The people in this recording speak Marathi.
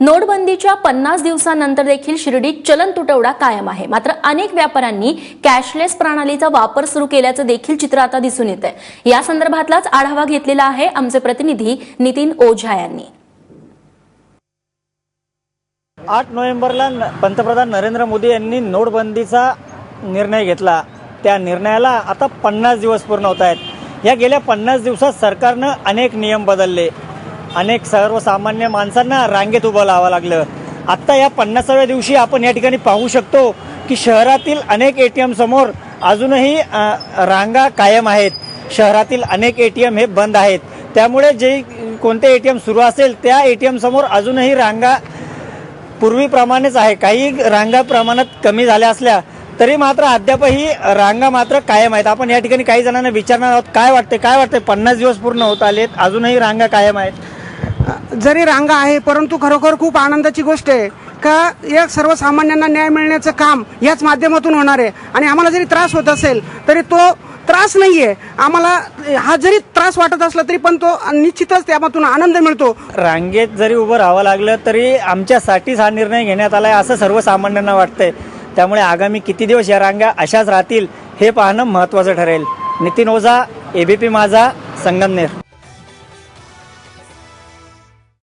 नोटबंदीच्या पन्नास दिवसांनंतर देखील शिर्डीत चलन तुटवडा कायम आहे. मात्र अनेक व्यापाऱ्यांनी कॅशलेस प्रणालीचा वापर सुरू केल्याचं देखील चित्र आता दिसून येत आहे या संदर्भातलाच आढावा घेतलेला आहे आमचे प्रतिनिधी नितीन ओझा यांनी. आठ नोव्हेंबरला पंतप्रधान नरेंद्र मोदी यांनी नोटबंदीचा निर्णय घेतला. त्या निर्णयाला आता पन्नास दिवस पूर्ण होत आहेत. या गेल्या पन्नास दिवसात सरकारनं अनेक नियम बदलले. अनेक सर्वसामान्य माणसांना रांगेत उभं लावावं लागलं. आत्ता या पन्नासाव्या दिवशी आपण या ठिकाणी पाहू शकतो की शहरातील अनेक ए टी एम समोर अजूनही रांगा कायम आहेत. शहरातील अनेक ए टी एम हे बंद आहेत. त्यामुळे जे कोणते ए टी एम सुरू असेल त्या ए टी एम समोर अजूनही रांगा पूर्वीप्रमाणेच आहे. काही रांगा प्रमाणात कमी झाल्या असल्या तरी मात्र अद्यापही रांगा मात्र कायम आहेत. आपण या ठिकाणी काही जणांना विचारणार आहोत काय वाटते काय वाटते पन्नास दिवस पूर्ण होत आलेत अजूनही रांगा कायम आहेत. जरी रांगा आहे परंतु खरोखर खूप आनंदाची गोष्ट आहे का या सर्वसामान्यांना न्याय मिळण्याचं काम याच माध्यमातून होणार आहे. आणि आम्हाला जरी त्रास होत असेल तरी तो त्रास नाही आहे आम्हाला हा जरी त्रास वाटत असला तरी पण तो निश्चितच त्यामधून आनंद मिळतो. रांगेत जरी उभं राहावं लागलं तरी आमच्यासाठीच हा निर्णय घेण्यात आलाय असं सर्वसामान्यांना वाटतंय. त्यामुळे आगामी किती दिवस या रांगा अशाच राहतील हे पाहणं महत्त्वाचं ठरेल. नितीन ओझा एबीपी माझा संगमनेर.